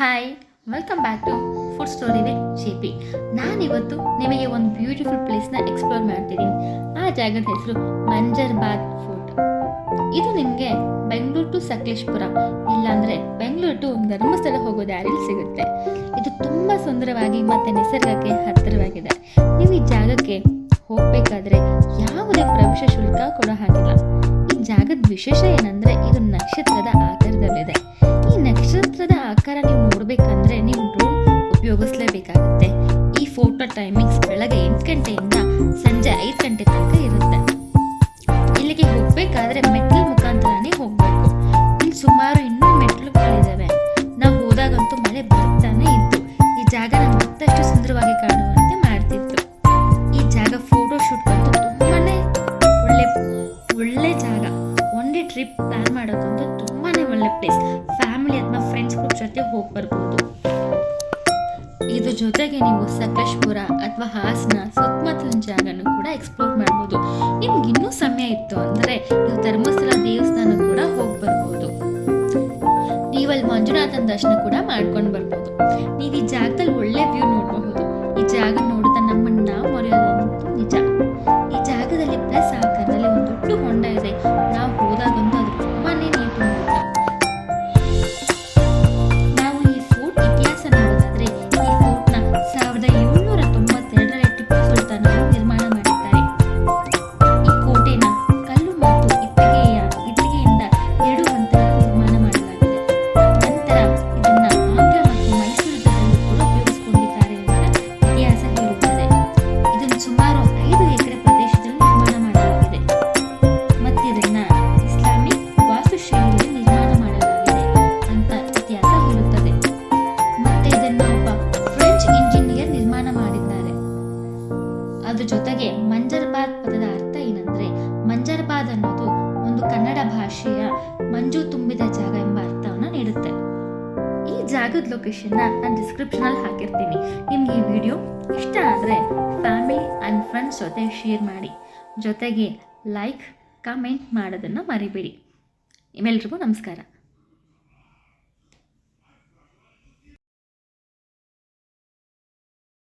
Hi welcome back to food story with Shipi ನಾನಿವತ್ತು ನಿಮಗೆ ಒಂದು ಬ್ಯೂಟಿಫುಲ್ ಪ್ಲೇಸ್ನ ಎಕ್ಸ್ಪ್ಲೋರ್ ಮಾಡ್ತಿದ್ದೀನಿ. ಆ ಜಾಗದ ಹೆಸರು ಮಂಜರ್ಬಾದ್ ಫೋರ್ಟ್ ಇದು ನಿಮಗೆ ಬೆಂಗಳೂರು ಟು ಸಕಲೇಶ್ಪುರ, ಇಲ್ಲಾಂದರೆ ಬೆಂಗಳೂರು ಟು ಧರ್ಮಸ್ಥಳ ಹೋಗೋ ದಾರಿಲಿ ಸಿಗುತ್ತೆ. ಇದು ತುಂಬ ಸುಂದರವಾಗಿ ಮತ್ತು ನಿಸರ್ಗಕ್ಕೆ ಹತ್ತಿರವಾಗಿದೆ. ನೀವು ಈ ಜಾಗಕ್ಕೆ ಹೋಗಬೇಕಾದ್ರೆ ಯಾವುದೇ ಪ್ರವೇಶ ಶುಲ್ಕ ಕೂಡ ಹಾಕಿಲ್ಲ. ಈ ಜಾಗದ ವಿಶೇಷ ಏನಂದರೆ ಇದು ನಕ್ಷತ್ರದ ಆಕಾರದಲ್ಲಿದೆ. ಈ ನಕ್ಷತ್ರದ ಆಕಾರ ಫೋಟೋ ಟೈಮಿಂಗ್ಸ್ ಬೆಳಗ್ಗೆ ಎಂಟು ಗಂಟೆಯಿಂದ ಸಂಜೆ ಐದು ಗಂಟೆ ತನಕ ಇರುತ್ತೆ. ಇಲ್ಲಿಗೆ ಹೋಗಬೇಕಾದ್ರೆ ಮೆಟ್ಲು ಮುಖಾಂತರನೇ ಹೋಗಬೇಕು. ಇಲ್ಲಿ ಸುಮಾರು ಇನ್ನೂ ಮೆಟ್ಲುಗಳಿದ್ದಾವೆ ನಾವು ಹೋದಾಗಂತೂ ಮಳೆ ಬರ್ತಾನೆ ಇತ್ತು. ಈ ಜಾಗ ನಮ್ಗೆ ಮತ್ತಷ್ಟು ಸುಂದರವಾಗಿ ಕಾಣುವಂತೆ ಮಾಡ್ತಿತ್ತು. ಈ ಜಾಗ ಫೋಟೋ ಶೂಟ್ ಅಂತೂ ತುಂಬಾನೇ ಒಳ್ಳೆ ಒಳ್ಳೆ ಜಾಗ. ಡೇ ಟ್ರಿಪ್ ಪ್ಲಾನ್ ಮಾಡೋದಂತೂ ತುಂಬಾನೇ ಒಳ್ಳೆ ಪ್ಲೇಸ್ ಫ್ಯಾಮಿಲಿ ಅಥವಾ ಫ್ರೆಂಡ್ಸ್ ಗ್ರೂಪ್ ಜೊತೆ ಹೋಗಿ ಬರ್ಬೋದು. ಇದ್ರ ಜೊತೆಗೆ ನೀವು ಸಕಲೇಶ್ಪುರ ಅಥವಾ ಹಾಸನ, ಸುತ್ತಮುತ್ತಲಿನ ಜಾಗನೂ ಕೂಡ ಎಕ್ಸ್ಪ್ಲೋರ್ ಮಾಡ್ಬೋದು. ನಿಮ್ಗೆ ಇನ್ನೂ ಸಮಯ ಇತ್ತು ಅಂದ್ರೆ ನೀವು ಧರ್ಮಸ್ಥಳ ದೇವಸ್ಥಾನ ಕೂಡ ಹೋಗಿ ಬರ್ಬೋದು ನೀವಲ್ಲಿ ಮಂಜುನಾಥನ ದರ್ಶನ ಕೂಡ ಮಾಡ್ಕೊಂಡು ಬರ್ಬೋದು. ನೀವು ಈ ಜಾಗದಲ್ಲಿ ಒಳ್ಳೆ ಅದ್ರ ಜೊತೆಗೆ ಮಂಜರ್ಬಾದ್ ಪದದ ಅರ್ಥ ಏನಂದ್ರೆ, ಮಂಜರ್ಬಾದ್ ಅನ್ನೋದು ಒಂದು ಕನ್ನಡ ಭಾಷೆಯ ಮಂಜು ತುಂಬಿದ ಜಾಗ ಎಂಬ ಅರ್ಥವನ್ನ ನೀಡುತ್ತೆ. ಈ ಜಾಗದ ಲೊಕೇಶನ್ನ ನಾನು ಡಿಸ್ಕ್ರಿಪ್ಷನಲ್ಲಿ ಹಾಕಿರ್ತೀನಿ. ನಿಮ್ಗೆ ಈ ವಿಡಿಯೋ ಇಷ್ಟ ಆದರೆ ಫ್ಯಾಮಿಲಿ ಆ್ಯಂಡ್ ಫ್ರೆಂಡ್ಸ್ ಜೊತೆ ಶೇರ್ ಮಾಡಿ. ಜೊತೆಗೆ ಲೈಕ್ ಕಮೆಂಟ್ ಮಾಡೋದನ್ನು ಮರಿಬೇಡಿ. ನಿಮ್ಮೆಲ್ರಿಗೂ ನಮಸ್ಕಾರ.